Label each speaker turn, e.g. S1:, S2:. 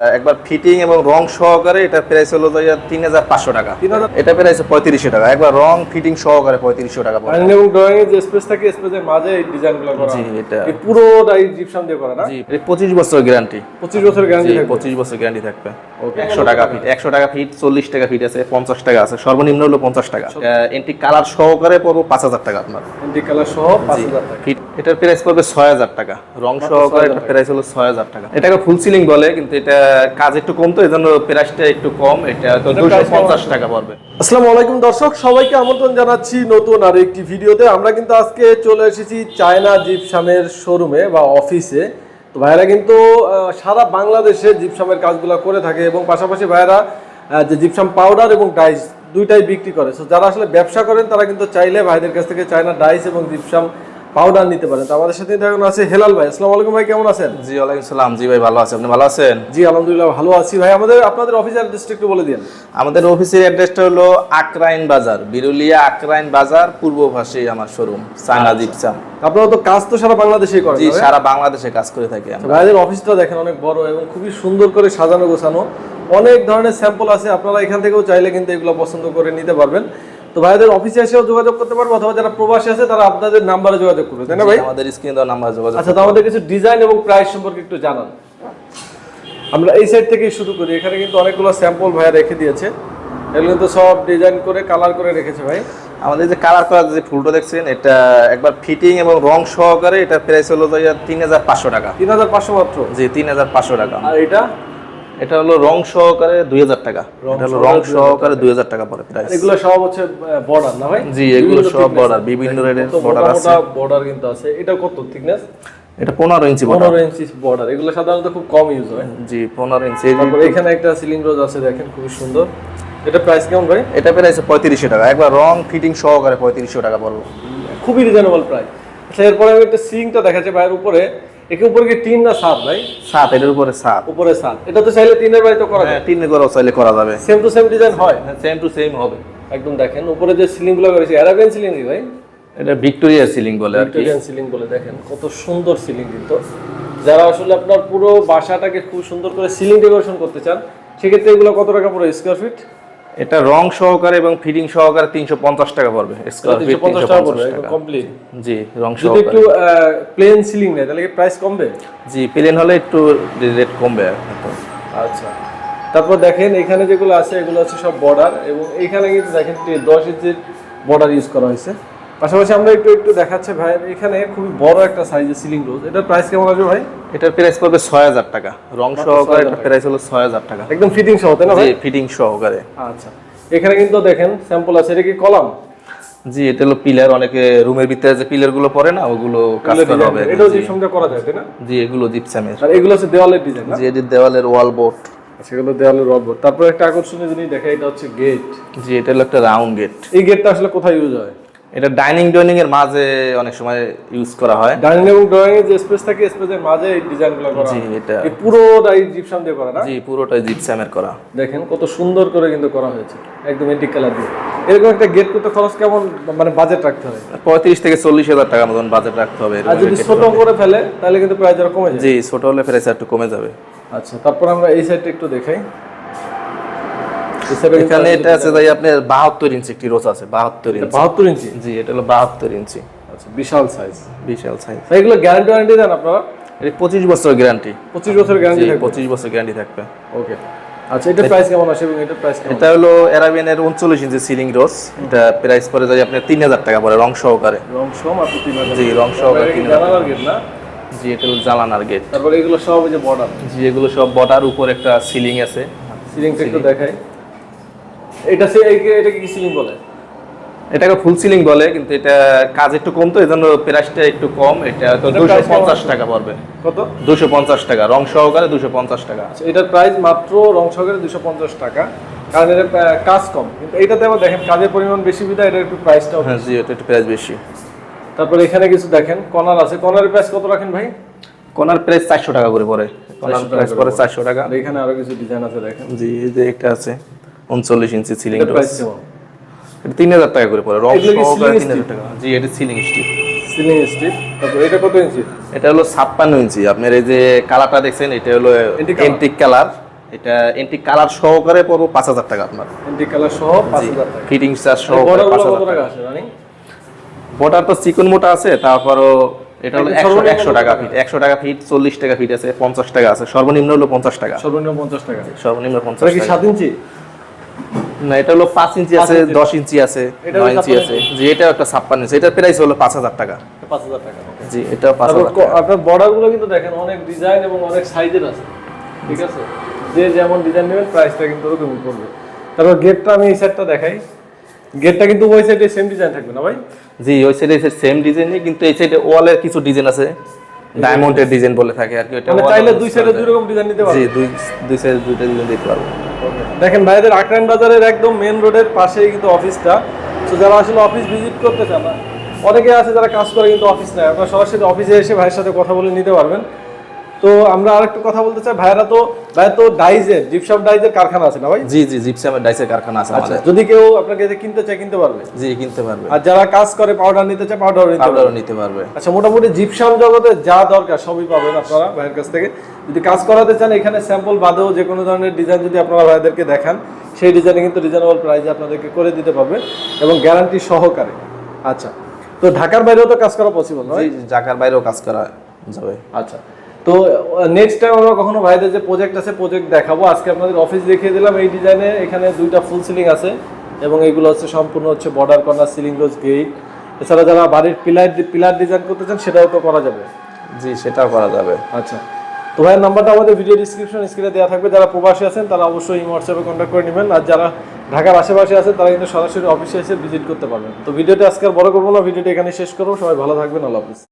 S1: একবার ফিটিং এবং রং সহকারে এটা প্রাইস হলো তিন হাজার পাঁচশো টাকা।
S2: 3,500
S1: এটা প্রাইস পঁয়ত্রিশশো টাকা। একবার রং ফিটিং সহকারে পঁয়ত্রিশশো টাকা পড়ে।
S2: এবং ড্রয়িং এর যে স্পেস থাকে স্পেসের মাঝে এই ডিজাইনগুলো করা।
S1: জি। এটা-
S2: পুরোটাই জিপসাম দিয়ে করা না?
S1: এটা পঁচিশ বছর গ্যারান্টি
S2: 25 বছর গ্যারান্টি
S1: পঁচিশ বছর গ্যারান্টি থাকবে। একশো টাকা ফিট একশো টাকা ফিট চল্লিশ টাকা ফিট আছে পঞ্চাশ টাকা আছে। সর্বনিম্ন হলো পঞ্চাশ টাকা। এন্টি কালার সহকারে পড়ব পাঁচ হাজার টাকা আপনার।
S2: এন্টি কালার সহ 5000 টাকা।
S1: এটার প্রাইস পড়বে ছয় হাজার টাকা। রং সহকারে এটার প্রাইস হলো ছয় হাজার টাকা। এটাকে ফুল সিলিং বলে কিন্তু এটা কাজ একটু কম তো এই জন্য প্রাইসটা একটু কম। এটা তো দুশো পঞ্চাশ টাকা পড়বে।
S2: আসসালামু আলাইকুম দর্শক সবাইকে আমন্ত্রণ জানাচ্ছি নতুন আর একটি ভিডিওতে। আমরা কিন্তু আজকে চলে এসেছি চায়না জিপসামের শোরুমে বা অফিসে। তো ভাইরা কিন্তু সারা বাংলাদেশে জিপসামের কাজগুলো করে থাকে এবং পাশাপাশি ভাইরা যে জিপসাম পাউডার এবং ডাইস দুইটাই বিক্রি করে। সো যারা আসলে ব্যবসা করেন তারা কিন্তু চাইলে ভাইদের কাছ থেকে চায়না ডাইস এবং জিপসাম পাউডার নিতে পারেন। তো আমাদের সাথে এখন আছে হেলাল ভাই। আসসালামু আলাইকুম ভাই কেমন আছেন?
S1: জি ওয়ালাইকুম সালাম। জি ভাই ভালো আছে। আপনি ভালো আছেন?
S2: জি আলহামদুলিল্লাহ ভালো আছি ভাই। আমাদের আপনাদের অফিসের অ্যাড্রেসটা একটু বলে দিন।
S1: আমাদের অফিসের অ্যাড্রেসটা হলো আকরাইন বাজার বিরুলিয়া আকরাইন বাজার পূর্ব পাশে আমার শোরুম সাইনা জিপসাম
S2: আপনারা তো কাজ তো সারা বাংলাদেশেই করেন
S1: জি সারা বাংলাদেশে কাজ করে থাকি আমরা।
S2: ভাইদের অফিসটা দেখেন অনেক বড় এবং খুবই সুন্দর করে সাজানো গোছানো। অনেক ধরনের স্যাম্পল আছে আপনারা এখান থেকেও চাইলে কিন্তু এগুলো পছন্দ করে নিতে পারবেন। তো ভাইদের অফিসে এসেও যোগাযোগ করতে পারব অথবা যারা প্রবাসী আছে তারা আপনাদের নাম্বারে যোগাযোগ করবে তাই না ভাই?
S1: আমাদের স্ক্রিনে দেওয়া নাম্বারে যোগাযোগ
S2: আচ্ছা তো আমাদের কিছু ডিজাইন এবং প্রাইস সম্পর্কে একটু জানান। আমরা এই সাইড থেকেই শুরু করি এখানে কিন্তু অনেকগুলো স্যাম্পল ভাইয়া রেখে দিয়েছে। এগুলো কিন্তু সব ডিজাইন করে কালার করে রেখেছে ভাই।
S1: আমাদের যে কালার করা যে ফুলটা দেখছেন এটা একবার ফিটিং এবং রং সহকারে এটা প্রাইস হলো তিন হাজার পাঁচশো টাকা।
S2: তিন হাজার পাঁচশো মাত্র?
S1: জি তিন হাজার পাঁচশো টাকা।
S2: আর এটা?
S1: এটা হলো রং সহকারে দুই হাজার টাকা। এটা হলো রং সহকারে দুই হাজার টাকা পড়ে প্রাইস
S2: এগুলো সব হচ্ছে বর্ডার না ভাই?
S1: জি এগুলো সব বর্ডার বিভিন্ন রেটের বর্ডার আছে।
S2: বর্ডার কিন্তু আছে। এটা কত থিকনেস
S1: এটা পনেরো ইঞ্চি বর্ডার
S2: পনেরো ইঞ্চি বর্ডার এগুলো সাধারণত খুব কম ইউজ হয়।
S1: জি পনেরো ইঞ্চি।
S2: তারপর এখানে একটা সিলিং রোজ আছে দেখেন খুবই সুন্দর। এটা প্রাইস কেমন ভাই?
S1: এটা প্রাইস পঁয়ত্রিশশো টাকা। একবার রং ফিটিং সহকারে পঁয়ত্রিশশো টাকা পড়বে।
S2: খুবই রিজনেবল প্রাইস আচ্ছা এরপরে আমি একটা সিলিংটা দেখাচ্ছি ভাইয়ের উপরে। একে উপরে কি টিন না সাত ভাই?
S1: সাত এটার উপরে সাত।
S2: উপরে সাত। এটা তো চাইলে তিনের বাড়িতে করা যায়
S1: হ্যাঁ তিন করেও চাইলে করা যাবে।
S2: সেম টু সেম ডিজাইন হয়?
S1: সেম টু সেম হবে।
S2: একদম দেখেন উপরে যে সিলিংগুলো করেছে অ্যারাবিয়ান সিলিং ভাই?
S1: এটা ভিক্টোরিয়া সিলিং বলে আর কি।
S2: ভিক্টোরিয়ান সিলিং বলে দেখেন কত সুন্দর সিলিং কিন্তু। যারা আসলে আপনার পুরো বাসাটাকে খুব সুন্দর করে সিলিং ডেকোরেশন করতে চান সেক্ষেত্রে এগুলো কত টাকা পড়ে স্কোয়ার ফিট
S1: এটা রং সহকারে এবং ফিটিং সহকারে তিনশো পঞ্চাশ টাকা পড়বে। স্কোয়ার ফিট
S2: তিনশো পঞ্চাশ
S1: তিনশো
S2: টাকা পড়বে কমপ্লিট
S1: জি রং সহকারে যদি
S2: একটু প্লেন সিলিং নেয় তাহলে কি প্রাইস কমবে?
S1: জি প্লেন হলে একটু রেট কমবে
S2: আচ্ছা। তারপর দেখেন এখানে যেগুলো আছে এগুলো আছে সব বর্ডার এবং এখানে কিন্তু দেখেন টি- দশ ইঞ্চির বর্ডার ইউজ করা হয়েছে। পাশাপাশি আমরা একটু একটু দেখাচ্ছে ভাই এখানে খুবই বড় একটা সাইজের সিলিং রোজ এটার প্রাইস কেমন আসবে ভাই?
S1: এটার প্রাইস পড়বে ছয় হাজার টাকা। রং সহকারে এটার প্রাইস হলো ছয় হাজার টাকা।
S2: একদম ফিটিং সহ তাই না
S1: জি
S2: ভাই?
S1: ফিটিং সহকারে।
S2: আচ্ছা এখানে কিন্তু দেখেন স্যাম্পল আছে এটা কি কলাম?
S1: জি এটা হলো পিলার অনেকে রুমের ভিতরে যে পিলারগুলো পড়ে না ওগুলো কাজ করা হবে
S2: এটাও যে সঙ্গে করা যায় তাই না?
S1: জি এগুলো জিপসামের
S2: আর এগুলো হচ্ছে দেওয়ালের ডিজাইন না?
S1: জি এটির দেওয়ালের ওয়াল বোর্ড
S2: সেগুলো দেওয়ালের রড তারপর একটা আকর্ষণীয় জিনিস দেখা এটা হচ্ছে গেট
S1: জি এটা হলো একটা রাউন্ড গেট
S2: এই গেটটা আসলে কোথায় ইউজ হয়?
S1: এটা ডাইনিং ডাইনিং এর মাঝে অনেক সময় ইউজ করা হয়।
S2: ডাইনিং এবং ড্রয়িং এর যে স্পেস থাকে স্পেসের মাঝে এই ডিজাইনগুলো করা
S1: জি এটা।
S2: এই পুরোটাই জিপসাম দিয়ে করা না?
S1: জি পুরোটাই জিপসামের করা।
S2: দেখেন কত সুন্দর করে কিন্তু করা হয়েছে একদম এন্টিক কালার দিয়ে। এরকম একটা গেট করতে খরচ কেমন মানে বাজেট রাখতে হবে
S1: পঁয়ত্রিশ থেকে চল্লিশ হাজার টাকার মতন বাজেট রাখতে হবে
S2: আর যদি ছোট করে ফেলে তাহলে কিন্তু প্রাইস আরও কমে যায়
S1: জি ছোট হলে প্রাইস একটু কমে যাবে।
S2: আচ্ছা তারপর আমরা এই সাইডটা একটু দেখাই।
S1: এখানে এটা আছে যাই আপনার বাহাত্তর ইঞ্চি একটি রোজ আছে বাহাত্তর ইঞ্চি।
S2: বাহাত্তর ইঞ্চি?
S1: জি এটা হলো বাহাত্তর ইঞ্চি।
S2: আচ্ছা বিশাল সাইজ
S1: বিশাল সাইজ
S2: এগুলো গ্যারান্টি ওয়ারেন্টি দেন আপনারা?
S1: এটা পঁচিশ বছর গ্যারান্টি
S2: পঁচিশ বছর গ্যারান্টি
S1: পঁচিশ বছর গ্যারান্টি থাকবে।
S2: ওকে আচ্ছা এটার প্রাইস কেমন আসে এবং এটার প্রাইস কেমন
S1: এটা হলো অ্যারাবিয়ানের উনচল্লিশ ইঞ্চি সিলিং রোজ এটা প্রাইস পড়ে যায় আপনার তিন হাজার টাকা পড়ে রং সহকারে।
S2: রং সহ মাত্র তিন হাজার
S1: জি রং সহকারে তিন হাজার
S2: না?
S1: জি এটা হলো জালানার গেট
S2: তারপরে এগুলো সব যে বর্ডার
S1: জি এগুলো সব বটার উপর একটা সিলিং আছে।
S2: সিলিংটা একটু দেখাই। এটা সে এটা কি সিলিং বলে?
S1: এটাকে ফুল সিলিং বলে কিন্তু এটা কাজ একটু কম তো এই জন্য প্রাইসটা একটু কম। এটা তো
S2: এটার
S1: দুশো
S2: price কেমন?
S1: পঞ্চাশ টাকা পড়বে।
S2: কত?
S1: দুশো পঞ্চাশ টাকা রং সহকারে দুশো পঞ্চাশ টাকা।
S2: আচ্ছা এটার প্রাইস মাত্র রং সহকারে দুশো পঞ্চাশ টাকা। কারণ এর কাজ কম। কিন্তু এইটাতে আবার দেখেন কাজের পরিমাণ বেশি বিধায় এটার একটু প্রাইসটাও
S1: হ্যাঁ জি এটা একটু প্রাইস বেশি।
S2: তারপরে এখানে কিছু দেখেন কর্নার আছে। কর্নারের প্রাইস কত রাখেন ভাই?
S1: কোনার প্রাইস চারশো টাকা করে পড়ে।
S2: 400
S1: প্রাইস পড়ে চারশো টাকা।
S2: আর এখানে আরও কিছু ডিজাইন আছে দেখেন।
S1: জি এই যে একটা আছে। উনচল্লিশ ইঞ্চি সিলিং এটা তিন হাজার টাকা করে পড়ে। রং সহকারে তিন হাজার টাকা। জি এটা সিলিং স্টিপ
S2: সিলিং তারপর এটা কত ইঞ্চি?
S1: এটা হলো ছাপ্পান্ন ইঞ্চি। আপনার এই যে কালারটা দেখছেন এটা হলো এন্টিক কালার এটা এন্টি কালার সহকারে পড়ব পাঁচ হাজার টাকা আপনার।
S2: এন্টি কালার সহ পাঁচ হাজার টাকা।
S1: ফিটিং চার্জ সহ
S2: বর্ডারগুলো
S1: পাঁচ হাজার
S2: টাকা।
S1: বর্ডার তো চিকন মোটা আছে তারপরও এটা হলো একশো একশো টাকা? ফিট একশো টাকা ফিট চল্লিশ টাকা ফিট আছে পঞ্চাশ টাকা আছে। সর্বনিম্ন হলো পঞ্চাশ টাকা।
S2: সর্বনিম্ন পঞ্চাশ টাকা।
S1: সর্বনিম্ন পঞ্চাশ
S2: সাত ইঞ্চি?
S1: না এটা হলো পাঁচ ইঞ্চি আছে দশ ইঞ্চি আছে নয় ইঞ্চি আছে। জি এটাও একটা ছাপ্পান্ন ইঞ্চি এটার প্রাইস হলো পাঁচ হাজার টাকা।
S2: পাঁচ হাজার টাকা
S1: জি পাঁচ হাজার
S2: আপনার কিন্তু দেখেন অনেক ডিজাইন এবং অনেক সাইজের আছে ঠিক আছে? যে যেমন ডিজাইন নেবেন প্রাইসটা কিন্তু পড়বে তারপর গেটটা আমি এই সাইডটা দেখাই। গেটটা কিন্তু ওই সাইডে সেম ডিজাইন থাকবে না ভাই?
S1: জি ওই সাইডে সেম ডিজাইনই কিন্তু এই সাইডে ওয়ালের কিছু ডিজাইন আছে। ডায়মন্ডের ডিজাইন বলে থাকে আর কি ওটা
S2: মানে চাইলে দুই সাইডে। দুই রকম ডিজাইন নিতে
S1: জি দুই দুই সাইডে দুইটা ডিজাইন দিতে পারব।
S2: দেখেন ভাইদের আকরান বাজারের একদম মেন রোডের পাশেই কিন্তু অফিসটা তো যারা আসলে অফিস ভিজিট করতে চান অনেকে আছে যারা কাজ করে কিন্তু অফিস নেয় আপনারা সরাসরি অফিসে এসে ভাইয়ের সাথে কথা বলে নিতে পারবেন। তো আমরা আরেকটু কথা বলতে চাই। ভাইরা তো ভাই তো ডাইজের জিপসব ডাইজের কারখানা আছে না ভাই?
S1: জি জি জিপসামের ডাইসের কারখানা আছে
S2: আচ্ছা
S1: আমাদের।
S2: যদি কেউ আপনাকে এতে কিনতে চায় কিনতে পারবে?
S1: জি কিনতে পারবে।
S2: আর যারা কাজ করে পাউডার নিতে চায় পাউডার নিতে
S1: পাউডারও নিতে পারবে।
S2: আচ্ছা মোটামুটি জিপসাম জগতে যা দরকার সবই পাবেন আপনারা ভাইয়ের কাছ থেকে। যদি কাজ করাতে চান এখানে স্যাম্পল বাদেও যে কোনো ধরনের ডিজাইন যদি আপনারা ভাইদেরকে দেখান সেই ডিজাইনে কিন্তু রিজনেবল প্রাইসে আপনাদেরকে করে দিতে পারবে এবং গ্যারান্টি সহকারে। আচ্ছা তো ঢাকার বাইরেও তো কাজ করা পসিবল নয়
S1: জি ঢাকার বাইরেও কাজ করা যাবে।
S2: আচ্ছা তো নেক্সট টাইম আমরা কখনো ভাইদের যে প্রজেক্ট আছে প্রজেক্ট দেখাবো। আজকে আপনাদের অফিস দেখিয়ে দিলাম এই ডিজাইনে এখানে দুইটা ফুল সিলিং আছে এবং এগুলো হচ্ছে সম্পূর্ণ হচ্ছে border corner ceiling rose gate এছাড়া যারা বাড়ির পিলার পিলার ডিজাইন করতে চান সেটাও তো করা যাবে।
S1: জি সেটাও করা যাবে।
S2: আচ্ছা। তো ভাইয়ের নাম্বারটা আমাদের ভিডিও ডিসক্রিপশন স্ক্রিনে দেওয়া থাকবে। যারা প্রবাসী আছেন তারা অবশ্যই হোয়াটসঅ্যাপে কন্ট্যাক্ট করে নেবেন। আর যারা ঢাকার আশেপাশে আছেন তারা কিন্তু সরাসরি অফিসে এসে ভিজিট করতে পারবেন। তো ভিডিওটা আজকে আর বড় করব না ভিডিওটা এখানে শেষ করব। সবাই ভালো থাকবেন আল্লাহ হাফিজ।